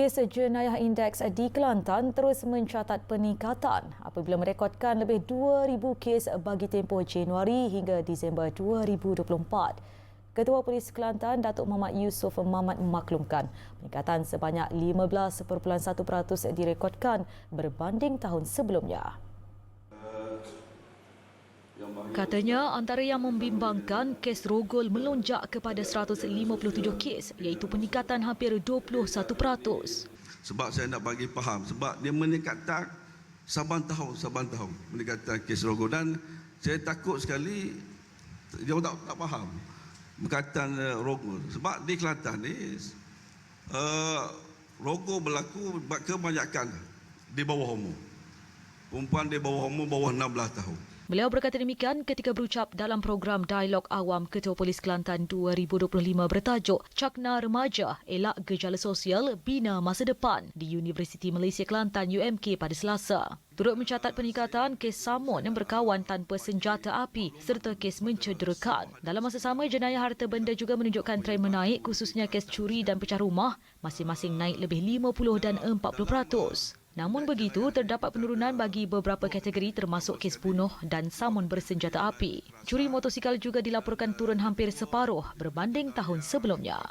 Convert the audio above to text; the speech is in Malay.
Kes jenayah indeks di Kelantan terus mencatat peningkatan apabila merekodkan lebih 2,000 kes bagi tempoh Januari hingga Disember 2024. Ketua Polis Kelantan, Datuk Muhammad Yusof Mamat memaklumkan peningkatan sebanyak 15.1% direkodkan berbanding tahun sebelumnya. Katanya antara yang membimbangkan kes rogol melonjak kepada 157 kes iaitu peningkatan hampir 21%. Sebab saya nak bagi faham sebab dia meningkatkan saban tahun saban tahun meningkatkan kes rogol. Dan saya takut sekali dia tak, tak faham berkaitan uh, rogol. Sebab di Kelantan ni uh, rogol berlaku kebanyakan di bawah umur. Perempuan di bawah umur bawah 16 tahun Beliau berkata demikian ketika berucap dalam program Dialog Awam Ketua Polis Kelantan 2025 bertajuk Cakna Remaja Elak Gejala Sosial Bina Masa Depan di Universiti Malaysia Kelantan UMK pada Selasa. Turut mencatat peningkatan kes samun yang berkawan tanpa senjata api serta kes mencederakan. Dalam masa sama, jenayah harta benda juga menunjukkan tren menaik khususnya kes curi dan pecah rumah masing-masing naik lebih 50 dan 40%. Namun begitu, terdapat penurunan bagi beberapa kategori termasuk kes bunuh dan samun bersenjata api. Curi motosikal juga dilaporkan turun hampir separuh berbanding tahun sebelumnya.